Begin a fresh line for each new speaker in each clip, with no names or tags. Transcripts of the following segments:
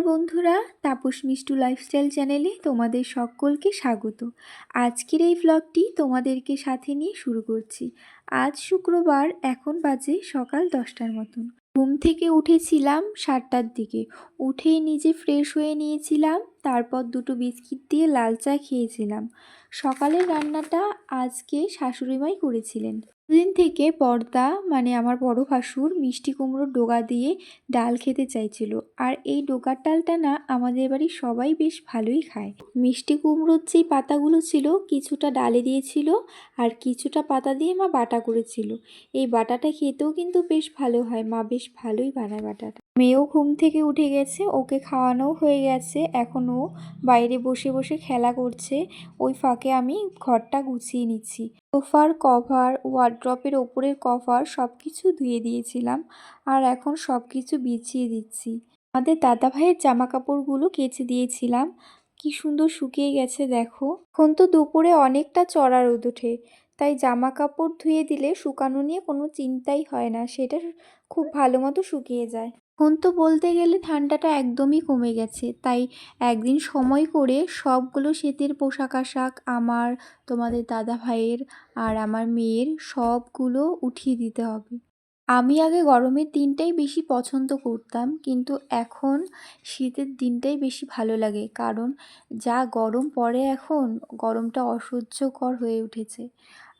বন্ধুরা, তাপস মিষ্টু লাইফস্টাইল চ্যানেলে তোমাদের সকলকে স্বাগত। আজকের এই ব্লগটি তোমাদেরকে সাথে নিয়ে শুরু করছি। আজ শুক্রবার, এখন বাজে সকাল দশটার মতন। ঘুম থেকে উঠেছিলাম সাতটার দিকে। উঠেই নিজে ফ্রেশ হয়ে নিয়েছিলাম, তারপর দুটো বিস্কিট দিয়ে লাল চা খেয়েছিলাম। সকালের রান্নাটা আজকে শাশুড়িমাই করেছিলেন। দিন থেকে পর্দা মানে আমার বড় ভাসুর মিষ্টি কুমড়োর ডোগা দিয়ে ডাল খেতে চাইছিল। আর এই ডোগার ডালটা না আমাদের বাড়ির সবাই বেশ ভালোই খায়। মিষ্টি কুমড়োর যেই পাতাগুলো ছিল, কিছুটা ডালে দিয়েছিল আর কিছুটা পাতা দিয়ে মা বাটা করেছিল। এই বাটাটা খেতেও কিন্তু বেশ ভালো হয়। মা বেশ ভালোই বানায় বাটাটা। মেয়েও ঘুম থেকে উঠে গেছে, ওকে খাওয়ানো হয়ে গেছে। এখন ও বাইরে বসে বসে খেলা করছে। ওই ফাঁকে আমি ঘরটা গুছিয়ে নিচ্ছি। সোফার কভার, ওয়ার্ড্রপের ওপরের কভার সব কিছু ধুয়ে দিয়েছিলাম আর এখন সব কিছু বিছিয়ে দিচ্ছি। আমাদের দাদা ভাইয়ের জামা কাপড়গুলো কেচে দিয়েছিলাম। কি সুন্দর শুকিয়ে গেছে দেখো। এখন তো দুপুরে অনেকটা চড়া রোদ ওঠে। তাই জামা কাপড় ধুয়ে দিলে শুকানো নিয়ে কোনো চিন্তাই হয় না, সেটা খুব ভালো মতো শুকিয়ে যায়। এখন তো বলতে গেলে ঠান্ডাটা একদমই কমে গেছে, তাই একদিন সময় করে সবগুলো শীতের পোশাক আশাক আমার, তোমাদের দাদা ভাইয়ের আর আমার মেয়ের সবগুলো উঠিয়ে দিতে হবে। আমি আগে গরমের দিনটাই বেশি পছন্দ করতাম, কিন্তু এখন শীতের দিনটাই বেশি ভালো লাগে। কারণ যা গরম পড়ে এখন, গরমটা অসহ্যকর হয়ে উঠেছে।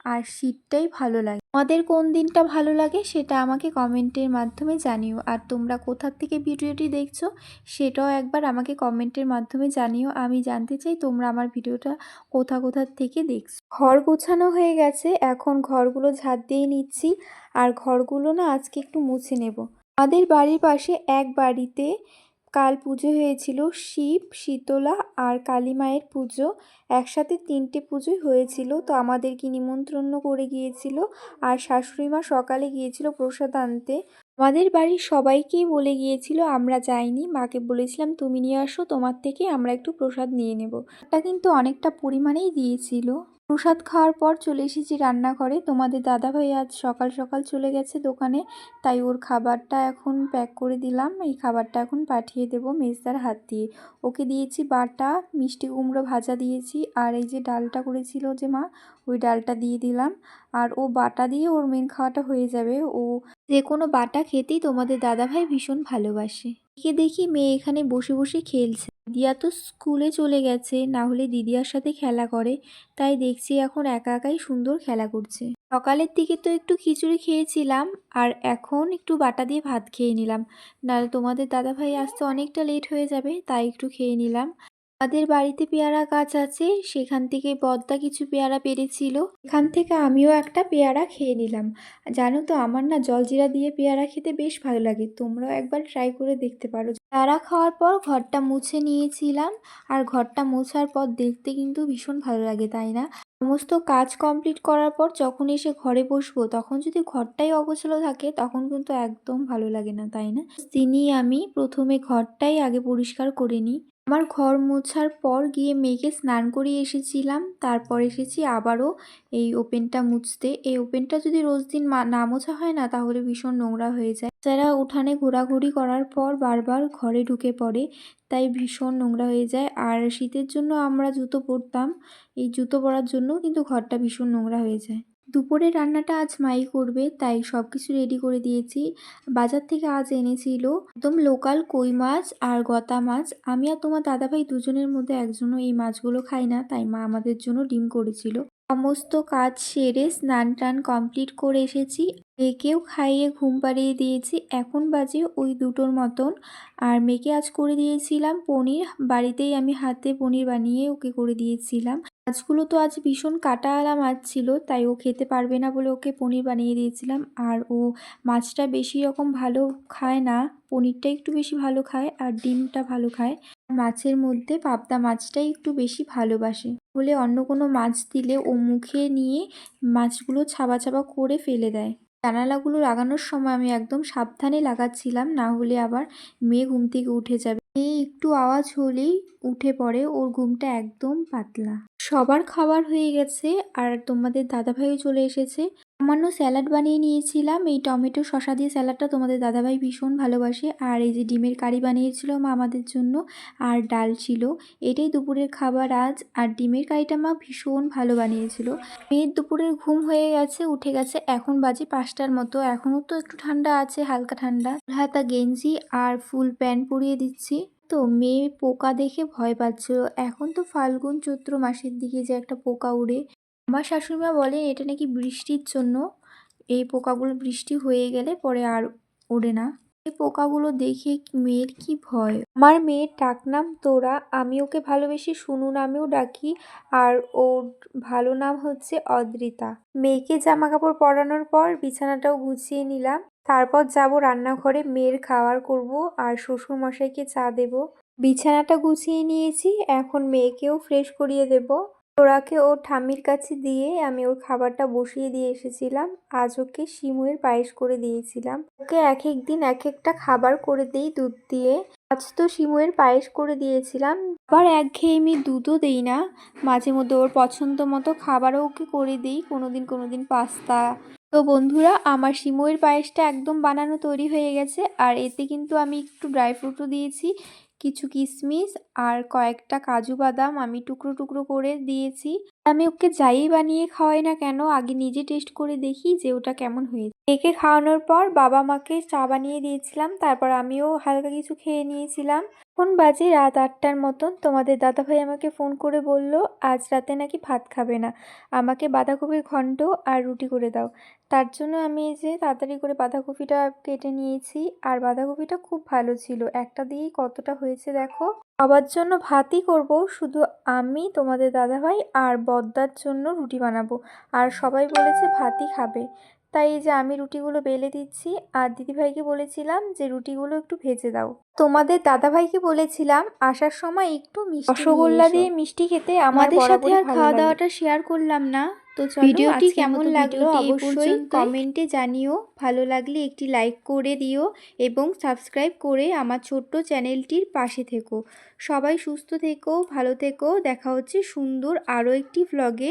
আর শীতটাই ভালো লাগে। তোমাদের কোন দিনটা ভালো লাগে সেটা আমাকে কমেন্টের মাধ্যমে জানিও। আর তোমরা কোথার থেকে ভিডিওটি দেখছ সেটাও একবার আমাকে কমেন্টের মাধ্যমে জানিও। আমি জানতে চাই তোমরা আমার ভিডিওটা কোথা কোথার থেকে দেখছ। ঘর গোছানো হয়ে গেছে। এখন ঘরগুলো ঝাড় দিয়ে নিচ্ছি। আর ঘরগুলো না আজকে একটু মুছে নেব। আমাদের বাড়ির পাশে এক বাড়িতে কাল পুজো হয়েছিল, শিব, শীতলা আর কালী মায়ের পুজো। একসাথে তিনটে পুজোই হয়েছিল, তো আমাদেরকে নিমন্ত্রণ করে গিয়েছিল আর শাশুড়ি মা সকালে গিয়েছিল প্রসাদ আনতে। আমাদের বাড়ির সবাইকেই বলে গিয়েছিল, আমরা যাইনি। মাকে বলেছিলাম, তুমি নিয়ে আসো, তোমার থেকে আমরা একটু প্রসাদ নিয়ে নেব। এটা কিন্তু অনেকটা পরিমাণেই দিয়েছিল। প্রসাদ খাওয়ার পর চলে এসেছি রান্নাঘরে। তোমাদের দাদাভাই আজ সকাল সকাল চলে গেছে দোকানে, তাই ওর খাবারটা এখন প্যাক করে দিলাম। এই খাবারটা এখন পাঠিয়ে দেবো মেজদার হাত দিয়ে। ওকে দিয়েছি বাটা, মিষ্টি কুমড়ো ভাজা দিয়েছি, আর এই যে ডালটা করেছিল যে মা, ওই ডালটা দিয়ে দিলাম। আর ও বাটা দিয়ে ওর মেন খাওয়াটা হয়ে যাবে। ও যে কোনো বাটা খেতেই তোমাদের দাদাভাই ভীষণ ভালোবাসে। একে দেখি মেয়ে এখানে বসে বসে খেলছে। দিয়া তো স্কুলে চলে গেছে, না হলে দিদিয়ার সাথে খেলা করে। তাই দেখছি এখন একা একাই সুন্দর খেলা করছে। সকালের দিকে তো একটু খিচুড়ি খেয়েছিলাম, আর এখন একটু বাটা দিয়ে ভাত খেয়ে নিলাম। নাহলে তোমাদের দাদাভাই আসতে অনেকটা লেট হয়ে যাবে, তাই একটু খেয়ে নিলাম। আমাদের বাড়িতে পেয়ারা গাছ আছে, সেখান থেকে বদ্দা কিছু পেয়ারা পেরেছিল। এখান থেকে আমিও একটা পেয়ারা খেয়ে নিলাম। জানো তো, আমার না জলজিরা দিয়ে পেয়ারা খেতে বেশ ভালো লাগে। তোমরাও একবার ট্রাই করে দেখতে পারো। পেয়ারা খাওয়ার পর ঘরটা মুছে নিয়েছিলাম, আর ঘরটা মোছার পর দেখতে কিন্তু ভীষণ ভালো লাগে, তাই না? সমস্ত কাজ কমপ্লিট করার পর যখন এসে ঘরে বসবো, তখন যদি ঘরটাই অগোছালো থাকে, তখন কিন্তু একদম ভালো লাগে না, তাই না? তিনি আমি প্রথমে ঘরটাই আগে পরিষ্কার করে নিই। আমার ঘর মোছার পর গিয়ে মেয়েকে স্নান করিয়ে এসেছিলাম। তারপর এসেছি আবারও এই ওপেনটা মুছতে। এই ওপেনটা যদি রোজ দিন না মোছা হয় না, তাহলে ভীষণ নোংরা হয়ে যায়। যারা উঠানে ঘোরাঘুরি করার পর বারবার ঘরে ঢুকে পড়ে, তাই ভীষণ নোংরা হয়ে যায়। আর শীতের জন্য আমরা জুতো পরতাম। এই জুতো পরার জন্য কিন্তু ঘরটা ভীষণ নোংরা হয়ে যায়। দুপুরের রান্নাটা আজ মাই করবে, তাই সব কিছু রেডি করে দিয়েছি। বাজার থেকে আজ এনেছিল একদম লোকাল কই মাছ আর গতা মাছ। আমি আর তোমার দাদাভাই দুজনের মধ্যে একজনও এই মাছগুলো খাই না, তাই মা আমাদের জন্য ডিম করেছিল। সমস্ত কাজ সেরে স্নান টান কমপ্লিট করে এসেছি। মেয়েকেও খাইয়ে ঘুম পাড়িয়ে দিয়েছি। এখন বাজে ওই দুটোর মতন। আর মেয়েকে আজ করে দিয়েছিলাম পনির। বাড়িতেই আমি হাতে পনির বানিয়ে ওকে করে দিয়েছিলাম। মাছগুলো তো আজ ভীষণ কাটাওয়ালা মাছ ছিল, তাই ও খেতে পারবে না বলে ওকে পনির বানিয়ে দিয়েছিলাম। আর ও মাছটা বেশি রকম ভালো খায় না, পনিরটা একটু বেশি ভালো খায় আর ডিমটা ভালো খায়। মাছের মধ্যে পাবদা মাছটাই একটু বেশি ভালোবাসে। বলে অন্য কোনো মাছ দিলে ও মুখে নিয়ে মাছগুলো ছাবা ছাবা করে ফেলে দেয়। জানালাগুলো লাগানোর সময় আমি একদম সাবধানে লাগাচ্ছিলাম, না হলে আবার মেয়ে ঘুম থেকে উঠে যাবে। মেয়ে একটু আওয়াজ হলেই উঠে পড়ে, ওর ঘুমটা একদম পাতলা। সবার খাবার হয়ে গেছে আর তোমাদের দাদাভাইও চলে এসেছে। সামান্য স্যালাড বানিয়ে নিয়েছিলাম। এই টমেটো শসা দিয়ে স্যালাডটা তোমাদের দাদাভাই ভীষণ ভালোবাসে। আর এই যে ডিমের কারি বানিয়েছিল মা আমাদের জন্য আর ডাল ছিল। এটাই দুপুরের খাবার আজ। আর ডিমের কারিটা মা ভীষণ ভালো বানিয়েছিল। মেয়ের দুপুরের ঘুম হয়ে গেছে, উঠে গেছে। এখন বাজে পাঁচটার মতো। এখনও তো একটু ঠান্ডা আছে, হালকা ঠান্ডা। হাতা গেঞ্জি আর ফুল প্যান্ট পরিয়ে দিচ্ছি। তো মেয়ে পোকা দেখে ভয় পাচ্ছিল। এখন তো ফাল্গুন চৈত্র মাসের দিকে যে একটা পোকা উড়ে, আমার শাশুড়িমা বলেন এটা নাকি বৃষ্টির জন্য। এই পোকাগুলো বৃষ্টি হয়ে গেলে পরে আর ওড়ে না। এই পোকাগুলো দেখে মেয়ের কি ভয়? আমার মেয়ের ডাকনাম তোরা, আমি ওকে ভালোবেসে শুনু নামেও ডাকি, আর ওর ভালো নাম হচ্ছে অদ্রিতা। মেয়েকে জামা কাপড় পরানোর পর বিছানাটাও গুছিয়ে নিলাম। তারপর যাব রান্নাঘরে, মেয়ের খাবার করব আর শ্বশুর মশাইকে চা দেব। বিছানাটা গুছিয়ে নিয়েছি, এখন মেয়েকেও ফ্রেশ করিয়ে দেব। তোরাকে ওর ঠাম্মির কাছে দিয়ে আমি ওর খাবারটা বসিয়ে দিয়ে এসেছিলাম, আজ ওকে শিমুয়ের পায়েস করে দিয়েছিলাম। ওকে এক এক দিন এক একটা খাবার করে দিই দুধ দিয়ে। আজ তো শিমুয়ের পায়েস করে দিয়েছিলাম, আবার একঘেয়েমি দুধও দেই না। মাঝে মধ্যে ওর পছন্দ মতো খাবারও ওকে করে দিই, কোনোদিন কোনোদিন পাস্তা। তো বন্ধুরা, আমার সিমইয়ের পায়েসটা একদম বানানো তৈরি হয়ে গেছে, আর এতে কিন্তু আমি একটু ড্রাই ফ্রুটও দিয়েছি, কিছু কিশমিশ আর কয়েকটা কাজু বাদাম আমি টুকরো টুকরো করে দিয়েছি। আমি ওকে যাই বানিয়ে খাওয়াই না কেন, আগে নিজে টেস্ট করে দেখি যে ওটা কেমন হয়েছে। মেয়েকে খাওয়ানোর পর বাবা মাকে চা বানিয়ে দিয়েছিলাম, তারপর আমিও হালকা কিছু খেয়ে নিয়েছিলাম। ফোন বাজে রাত আটটার মতন, তোমাদের দাদাভাই আমাকে ফোন করে বলল, আজ রাতে নাকি ভাত খাবে না, আমাকে বাঁধাকপির ঘন্ট আর রুটি করে দাও। তার জন্য আমি এই যে তাড়াতাড়ি করে বাঁধাকপিটা কেটে নিয়েছি আর বাঁধাকপিটা খুব ভালো ছিল। একটা দিয়েই কতটা হয়েছে দেখো? সবার জন্য ভাতই করব শুধু আমি তোমাদের দাদাভাই আর বদ্দার জন্য রুটি বানাবো। আর সবাই বলেছে ভাতই খাবে। তাই এই যে আমি রুটিগুলো বেলে দিচ্ছি আর দিদিভাইকে বলেছিলাম যে রুটিগুলো একটু ভেজে দাও। তোমাদের দাদাভাইকে বলেছিলাম আসার সময় একটু মিষ্টি রসগোল্লা দিয়ে মিষ্টি খেতে আমাদের সাথে আর খাওয়া দাওয়াটা শেয়ার করলাম না। তো ভিডিওটি কেমন লাগল অবশ্যই কমেন্টে জানিও। ভালো লাগলে একটি লাইক করে দিও এবং সাবস্ক্রাইব করে আমার ছোট্ট চ্যানেলটির পাশে থেকো। সবাই সুস্থ থেকো ভালো থেকো। দেখা হচ্ছে সুন্দর আরও একটি ভ্লগে